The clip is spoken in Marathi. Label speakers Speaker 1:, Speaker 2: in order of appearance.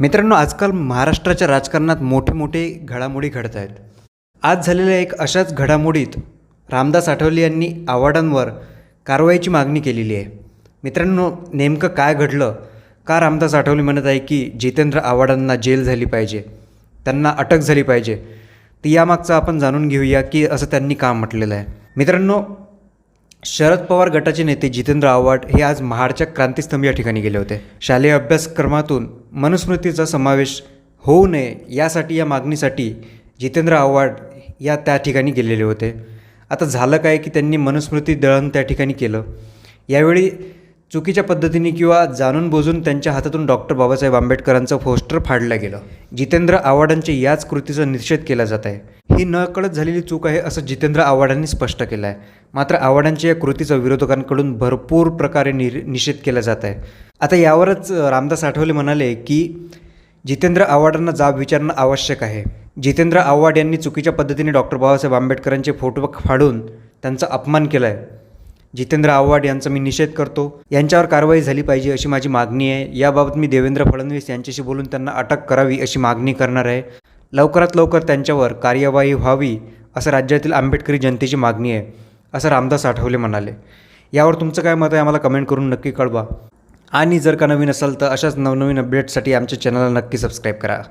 Speaker 1: मित्रांनो आजकाल महाराष्ट्राच्या राजकारणात मोठे मोठे घडामोडी घडत आहेत. आज झालेल्या एक अशाच घडामोडीत रामदास आठवले यांनी आव्हाडांवर कारवाईची मागणी केलेली आहे. मित्रांनो नेमकं काय घडलं? का रामदास आठवले म्हणत आहे की जितेंद्र आव्हाडांना जेल झाली पाहिजे त्यांना अटक झाली पाहिजे? तर यामागचं आपण जाणून घेऊया की असं त्यांनी का म्हटलेलं आहे. मित्रांनो शरद पवार गटाचे नेते जितेंद्र आव्हाड हे आज महाडच्या क्रांतीस्तंभ या ठिकाणी गेले होते. शालेय अभ्यासक्रमातून मनुस्मृतीचा समावेश होऊ नये यासाठी या मागणीसाठी जितेंद्र आव्हाड या त्या ठिकाणी गेलेले होते. आता झालं काय की त्यांनी मनुस्मृती दळण त्या ठिकाणी केलं. यावेळी चुकीच्या पद्धतीने किंवा जाणून बुजून त्यांच्या हातातून डॉक्टर बाबासाहेब आंबेडकरांचं पोस्टर फाडलं गेलं. जितेंद्र आव्हाडांच्या याच कृतीचा निषेध केला जात आहे. ही नकळत झालेली चूक आहे असं जितेंद्र आव्हाडांनी स्पष्ट केलं आहे मात्र आव्हाडांच्या या कृतीचा विरोधकांकडून भरपूर प्रकारे निर निषेध केला जात आहे. आता यावरच रामदास आठवले म्हणाले की जितेंद्र आव्हाडांना जाब विचारणं आवश्यक आहे. जितेंद्र आव्हाड यांनी चुकीच्या पद्धतीने डॉक्टर बाबासाहेब आंबेडकरांचे फोटो फाडून त्यांचा अपमान केला आहे जितेंद्र आव्हाड यांचा मी निषेध करतो. यांच्यावर कारवाई झाली पाहिजे अशी माझी मागणी आहे. याबाबत मी देवेंद्र फडणवीस यांच्याशी बोलून त्यांना अटक करावी अशी मागणी करणार आहे. लवकरात लवकर त्यांच्यावर कार्यवाही व्हावी असं राज्यातील आंबेडकरी जनतेची मागणी आहे असं रामदास आठवले म्हणाले. यावर तुमचं काय मत आहे आम्हाला कमेंट करून नक्की कळवा. आणि जर का नवीन असाल तर अशाच नवनवीन अपडेट्ससाठी आमच्या चॅनलला नक्की सबस्क्राईब करा.